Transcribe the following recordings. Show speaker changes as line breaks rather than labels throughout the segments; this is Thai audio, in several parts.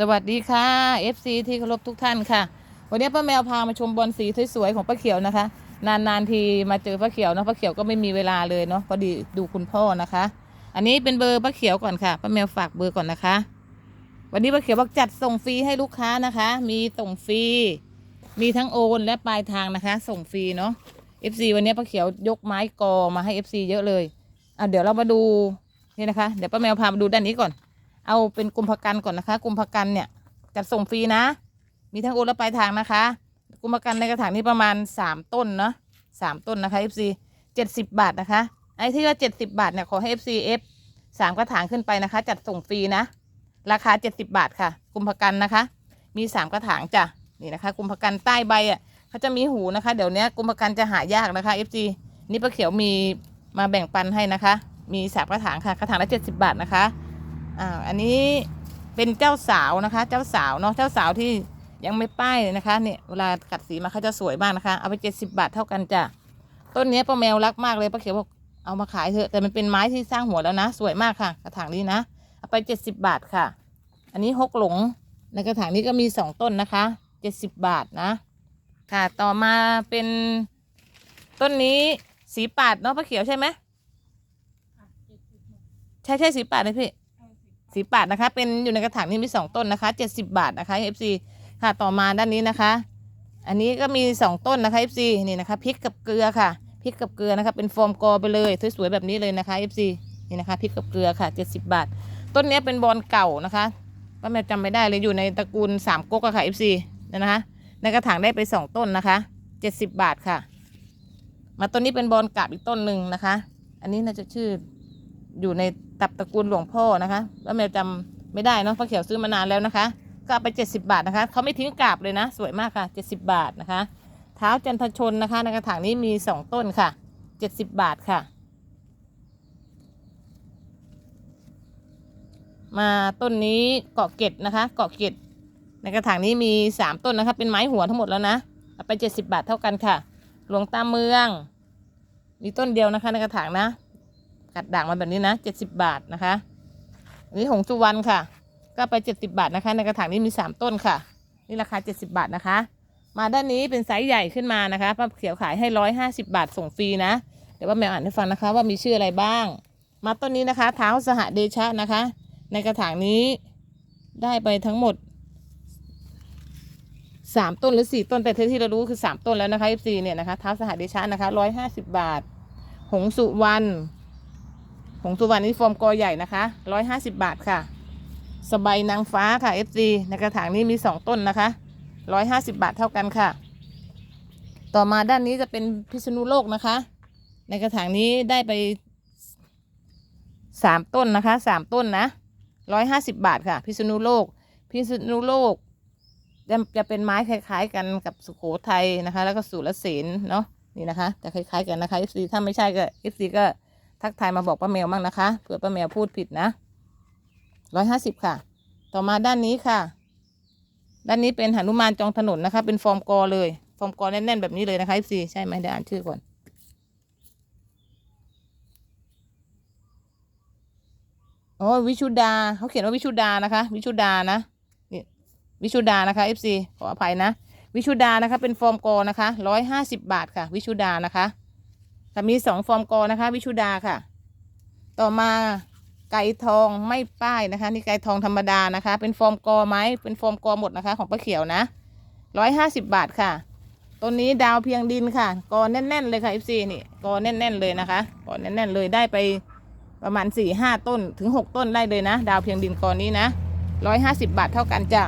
สวัสดีค่ะ FC ที่เคารพทุกท่านค่ะ วันนี้ป้าแมวพามาชมบอลสีสวยๆของป้าเขียวนะคะ นานๆทีมาเจอป้าเขียวเนาะป้าเขียวก็ไม่มีเวลาเลยเนาะพอดีดูคุณพ่อนะคะ อันนี้เป็นเบอร์ป้าเขียวก่อนค่ะป้าแมวฝากเบอร์ก่อนนะคะ วันนี้ป้าเขียวบอกจัดส่งฟรีให้ลูกค้านะคะ มีส่งฟรีมีทั้งโอนและปลายทางนะคะ ส่งฟรีเนาะ FC วันนี้ป้าเขียวยกไม้กอมาให้ FC เยอะเลยอะเดี๋ยวเรามาดูนี่นะคะ เดี๋ยวป้าแมวพามาดูด้านนี้ก่อน เอาเป็นกลุ่มภกันก่อนนะคะกลุ่มภกันเนี่ยจัดส่งฟรีนะ มีทั้งโอนและปลายทางนะคะกลุ่มภกันในกระถางนี้ประมาณสามต้นเนาะสามต้นนะคะ FC เจ็ดสิบบาทนะคะ ไอ้ที่ว่าเจ็ดสิบาทเนี่ยขอให้ FC F สามกระถางขึ้นไปนะคะ จัดส่งฟรีนะ ราคาเจ็ดสิบาทค่ะกลุ่มภกันนะคะ มีสามกระถางจ้ะนี่นะคะกลุ่มภกันใต้ใบอะเขาจะมีหูนะคะ เดี๋ยวนี้กลุ่มภกันจะหายากนะคะ FC นี่ป้าเขียวมีมาแบ่งปันให้นะคะ มีสามกระถางค่ะกระถางละเจ็ดสิบาทนะคะ อ่าอันนี้เป็นเจ้าสาวนะคะ เจ้าสาวเนาะเจ้าสาวที่ยังไม่ป้ายเลยนะคะเนี่ยเวลากัดสีมาเขาจะสวยมากนะคะ เอาไปเจ็ดสิบาทเท่ากันจ้ะต้นเนี้ยป้าแมวรักมากเลยป้าเขียวบอกเอามาขายเถอะแต่มันเป็นไม้ที่สร้างหัวแล้วนะ สวยมากค่ะ กระถางนี้นะเอาไปเจ็ดสิบาทค่ะ อันนี้หกหลงในกระถางนี้ก็มีสองต้นนะคะเจ็ดสิบาทนะ ค่ะต่อมาเป็นต้นนี้สีปาดเนาะป้าเขียวใช่ไหมใช่ใช่สีปาดเลยพี่ สีปาดนะคะ เป็นอยู่ในกระถางนี้มีสองต้นนะคะเจ็ดสิบาทนะคะ FC ค่ะต่อมาด้านนี้นะคะ อันนี้ก็มีสองต้นนะคะ FC นี่นะคะพริกกับเกลือค่ะพริกกับเกลือนะคะเป็นฟอร์มกอไปเลยสวยๆแบบนี้เลยนะคะ FC นี่นะคะพริกกับเกลือค่ะเจ็ดสิบาท ต้นนี้เป็นบอลเก่านะคะป้าแมวจำไม่ได้เลยอยู่ในตระกูลสามก๊กอะค่ะ FC เนี่ยนะคะในกระถางได้ไปสองต้นนะคะเจ็ดสิบาทค่ะ มาต้นนี้เป็นบอลกาบอีกต้นหนึ่งนะคะ อันนี้น่าจะชื่ออยู่ใน ตับตระกูลหลวงพ่อนะคะแล้วแมวจำไม่ได้เนาะเพราะเขียวซื้อมานานแล้วนะคะ ก็ไปเจ็ดสิบาทนะคะเขาไม่ทิ้งกาบเลยนะ สวยมากค่ะเจ็ดสิบาทนะคะ เท้าจันทชนนะคะ ในกระถางนี้มีสองต้นค่ะเจ็ดสิบาทค่ะ มาต้นนี้เกาะเกตนะคะ เกาะเกตในกระถางนี้มีสามต้นนะคะ เป็นไม้หัวทั้งหมดแล้วนะไปเจ็ดสิบาทเท่ากันค่ะ หลวงตาเมือง มีต้นเดียวนะคะในกระถางนะ กัดด่างมาแบบนี้นะเจ็ดสิบาทนะคะ อันนี้หงสุวรรณค่ะ ก็ไปเจ็ดสิบาทนะคะ ในกระถางนี้มีสามต้นค่ะ นี่ราคาเจ็ดสิบาทนะคะ มาด้านนี้เป็นไซส์ใหญ่ขึ้นมานะคะป้าเขียวขายให้ร้อยห้าสิบาทส่งฟรีนะ เดี๋ยวว่าแมวอ่านให้ฟังนะคะว่ามีชื่ออะไรบ้าง มาต้นนี้นะคะ เท้าสหเดชะนะคะ ในกระถางนี้ได้ไปทั้งหมดสามต้นหรือสี่ต้นแต่ที่เรารู้คือสามต้นแล้วนะคะ F4 เนี่ยนะคะเท้าสหเดชะนะคะร้อยห้าสิบบาท หงสุวรรณ งสุวรรณนี่ฟอร์มกอใหญ่นะคะร้อยห้าสิบาทค่ะ สบายนางฟ้าค่ะ FC ในกระถางนี้มีสองต้นนะคะร้อยห้าสิบาทเท่ากันค่ะ ต่อมาด้านนี้จะเป็นพิษณุโลกนะคะ ในกระถางนี้ได้ไปสามต้นนะคะสามต้นนะร้อยห้าสิบาทค่ะ พิษณุโลก พิษณุโลกจะจะเป็นไม้คล้าย ๆ กันกับสุโขทัยนะคะ แล้วก็สุรเสนเนาะนี่นะคะจะคล้ายๆกันนะคะ FC ถ้าไม่ใช่ก็ FC ก็ ทักทายมาบอกป้าแมวบ้างนะคะเผื่อป้าแมวพูดผิดนะร้อยห้าสิบค่ะ ต่อมาด้านนี้ค่ะ ด้านนี้เป็นหนุมานจองถนนนะคะ เป็นฟอร์มกอเลย ฟอร์มกอแน่นๆแบบนี้เลยนะคะ FC ใช่ไหมเดี๋ยวอ่านชื่อก่อนโอ๋อวิชุดาเขาเขียนว่าวิชุดานะคะ วิชุดานะนี่วิชุดานะคะ FC ขออภัยนะ วิชุดานะคะ เป็นฟอร์มกอนะคะร้อยห้าสิบบาทค่ะ วิชุดานะคะ ค่ะมีสองฟอร์มกอนะคะ วิชุดาค่ะ ต่อมาไก่ทองไม่ป้ายนะคะ นี่ไก่ทองธรรมดานะคะ เป็นฟอร์มกอไหมเป็นฟอร์มกอหมดนะคะ ของป้าเขียวนะร้อยห้าสิบบาทค่ะต้นนี้ดาวเพียงดินค่ะกอแน่นๆเลยค่ะ FC นี่กอแน่นๆเลยนะคะกอแน่นๆเลยได้ไปประมาณสี่ห้าต้นถึงหกต้นได้เลยนะ ดาวเพียงดินกอนี้นะร้อยห้าสิบบาทเท่ากันจ้ะ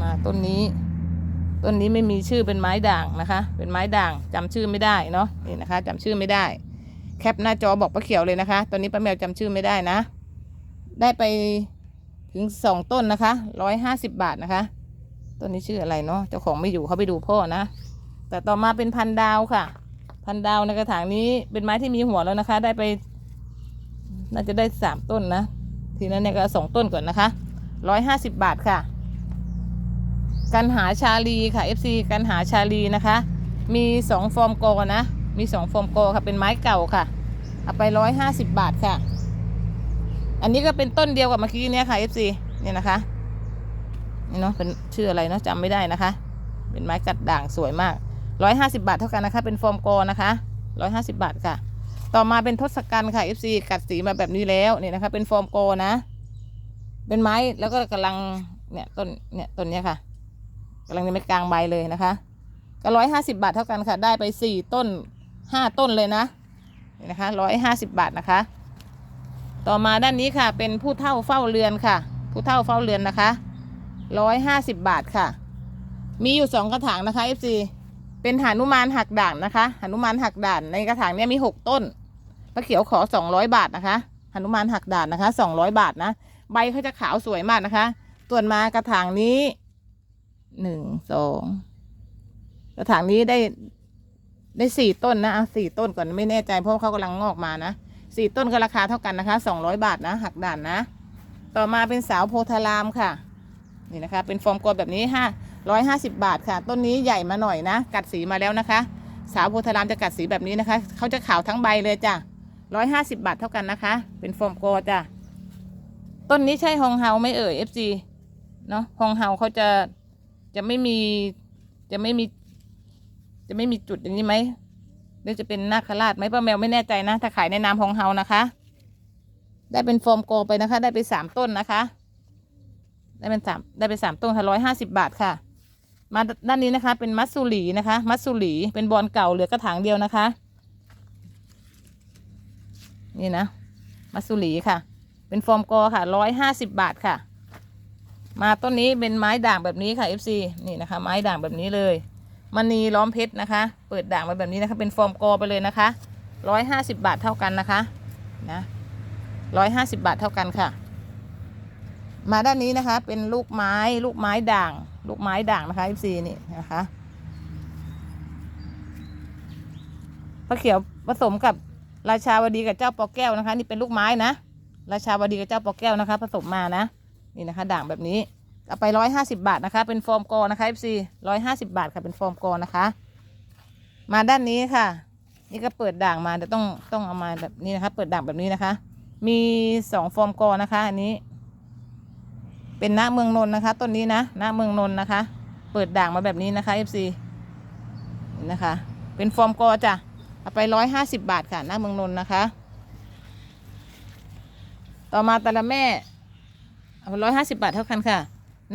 มาต้นนี้ ต้นนี้ไม่มีชื่อเป็นไม้ด่างนะคะ เป็นไม้ด่างจำชื่อไม่ได้เนาะนี่นะคะจำชื่อไม่ได้ แคปหน้าจอบอกป้าเขียวเลยนะคะ ตอนนี้ป้าแมวจำชื่อไม่ได้นะ ได้ไปถึงสองต้นนะคะร้อยห้าสิบบาทนะคะต้นนี้ชื่ออะไรเนาะเจ้าของไม่อยู่เขาไปดูพ่อนะ แต่ต่อมาเป็นพันดาวค่ะ พันดาวในกระถางนี้เป็นไม้ที่มีหัวแล้วนะคะ ได้ไป น่าจะได้สามต้นนะ ทีนั้นเนี่ยก็สองต้นก่อนนะคะร้อยห้าสิบบาทค่ะ กันหาชาลีค่ะ FC กันหาชาลีนะคะ มีสองฟอร์มกนะ มีสองฟอร์มกค่ะ เป็นไม้เก่าค่ะ เอาไปร้อยห้าสิบบาทค่ะ อันนี้ก็เป็นต้นเดียวกับเมื่อกี้เนี่ยค่ะ FC เนี่ยนะคะ นี่เนาะ เป็นชื่ออะไรเนาะจำไม่ได้นะคะ เป็นไม้กัดด่างสวยมากร้อยห้าสิบาทเท่ากันนะคะ เป็นฟอร์มกนะคะร้อยห้าสิบาทค่ะ ต่อมาเป็นทศกัณฐ์ค่ะ FC กัดสีมาแบบนี้แล้วเนี่ยนะคะ เป็นฟอร์มกนะ เป็นไม้แล้วก็กำลังเนี่ยต้นเนี่ยต้นเนี้ยค่ะ กำลังจะไม่กลางใบเลยนะคะก็ร้อยห้าสิบาทเท่ากันค่ะ ได้ไปสี่ต้นห้าต้นเลยนะนี่นะคะร้อยห้าสิบาทนะคะ ต่อมาด้านนี้ค่ะ เป็นผู้เท่าเฝ้าเรือนค่ะ ผู้เท่าเฝ้าเรือนนะคะร้อยห้าสิบบาทค่ะ มีอยู่สองกระถางนะคะ FC เป็นหานุมานหักด่านนะคะหานุมานหักด่านในกระถางเนี้ยมีหกต้นป้าเขียวขอสองร้อยบาทนะคะหานุมานหักด่านนะคะสองร้อยบาทนะ ใบเขาจะขาวสวยมากนะคะส่วนมากระถางนี้ หนึ่งสองกระถางนี้ได้ได้สี่ต้นนะเอาสี่ต้นก่อนไม่แน่ใจเพราะเขากำลังงอกมานะสี่ต้นก็ราคาเท่ากันนะคะสองร้อยบาทนะหักด่านนะ ต่อมาเป็นสาวโพธารามค่ะ นี่นะคะ เป็นฟอร์มกลแบบนี้ห้าร้อยห้าสิบาทค่ะ ต้นนี้ใหญ่มาหน่อยนะ กัดสีมาแล้วนะคะ สาวโพธารามจะกัดสีแบบนี้นะคะเขาจะขาวทั้งใบเลยจ้ะร้อยห้าสิบาทเท่ากันนะคะ เป็นฟอร์มกลจ้ะต้นนี้ใช่ฮองเฮาไม่เอ่ย FG เนาะฮองเฮาเขาจะ จะไม่มีจะไม่มี จะไม่มีจุดอย่างนี้ไหมหรือจะเป็นนาคราชไหมป้าแมวไม่แน่ใจนะ ถ้าขายในนามฮองเฮานะคะ ได้เป็นฟอร์มโกไปนะคะ ได้ไปสามต้นนะคะ ได้เป็นสามได้ไปสามต้นค่ะร้อยห้าสิบบาทค่ะ มาด้านนี้นะคะ เป็นมัสซูหลีนะคะ มัสซูหลีเป็นบอลเก่าเหลือกระถางเดียวนะคะ นี่นะ มัสซูหลีค่ะ เป็นฟอร์มกค่ะร้อยห้าสิบบาทค่ะ มาต้นนี้เป็นไม้ด่างแบบนี้ค่ะ FC นี่นะคะ ไม้ด่างแบบนี้เลยมณีล้อมเพชรนะคะ เปิดด่างมาแบบนี้นะคะ เป็นฟอร์มกอไปเลยนะคะร้อยห้าสิบบาทเท่ากันนะคะนะร้อยห้าสิบบาทเท่ากันค่ะ มาด้านนี้นะคะ เป็นลูกไม้ลูกไม้ด่าง ลูกไม้ด่างนะคะ FC นี่นะคะพระเขียวผสมกับราชาวดีกับเจ้าปอแก้วนะคะ นี่เป็นลูกไม้นะ ราชาวดีกับเจ้าปอแก้วนะคะ ผสมมานะ นี่นะคะ ด่างแบบนี้เอาไปร้อยห้าสิบาทนะคะ เป็นฟอร์มกอนะคะ FC ร้อยห้าสิบาทค่ะเป็นฟอร์มกอนะคะ มาด้านนี้ค่ะ นี่ก็เปิดด่างมาเดี๋ยวต้องต้องเอามาแบบนี้นะคะ เปิดด่างแบบนี้นะคะ มีสองฟอร์มกอนะคะ อันนี้ เป็นณเมืองนนท์นะคะ ต้นนี้นะณเมืองนนท์นะคะ เปิดด่างมาแบบนี้นะคะ FC นี่นะคะ เป็นฟอร์มกอจ้ะเอาไปร้อยห้าสิบาทค่ะณเมืองนนท์นะคะ ต่อมาต่ละแม่ ร้อยห้าสิบาทเท่ากันค่ะ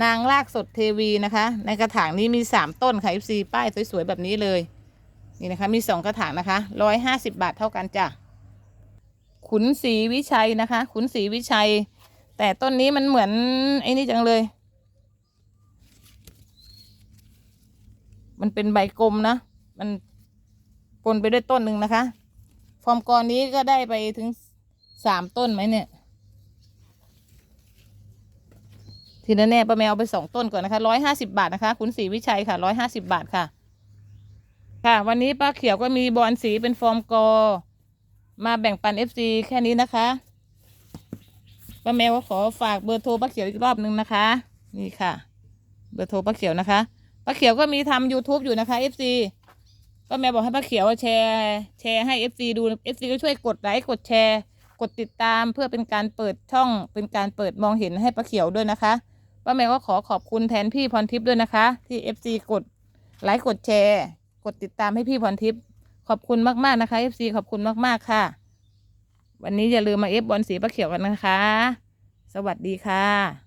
นางลากสดเทวีนะคะ ในกระถางนี้มีสามต้นค่ะ FC ป้ายสวยๆแบบนี้เลย นี่นะคะ มีสองกระถางนะคะร้อยห้าสิบาทเท่ากันจ้ะ ขุนศรีวิชัยนะคะ ขุนศรีวิชัย แต่ต้นนี้มันเหมือนไอ้นี่จังเลย มันเป็นใบกลมนะ มันปนไปด้วยต้นหนึ่งนะคะ ฟอร์มกรนี้ก็ได้ไปถึงสามต้นไหมเนี่ย ทีนั้นแน่ป้าแมวเอาไปสองต้นก่อนนะคะร้อยห้าสิบาทนะคะ คุณศรีวิชัยค่ะร้อยห้าสิบาทค่ะ ค่ะ วันนี้ป้าเขียวก็มีบอลสีเป็นฟอร์มกอ มาแบ่งปันเอฟซีแค่นี้นะคะป้าแมวก็ขอฝากเบอร์โทรป้าเขียวอีกรอบนึงนะคะ นี่ค่ะ เบอร์โทรป้าเขียวนะคะป้าเขียวก็มีทำ YouTube อยู่นะคะเอฟซีป้าแมวบอกให้ป้าเขียวแชร์ แชร์ให้เอฟซีดูเอฟซีก็ช่วยกดไลค์กดแชร์กดติดตามเพื่อเป็นการเปิดช่องเป็นการเปิดมองเห็นให้ป้าเขียวด้วยนะคะ ป้าแมวก็ขอขอบคุณแทนพี่พรทิพย์ด้วยนะคะ ที่ FC กดไลค์กดแชร์ กดติดตามให้พี่พรทิพย์ขอบคุณมากๆนะคะ FC ขอบคุณมากๆค่ะ วันนี้อย่าลืมมาเอฟบอลสีป้าเขียวกันนะคะ สวัสดีค่ะ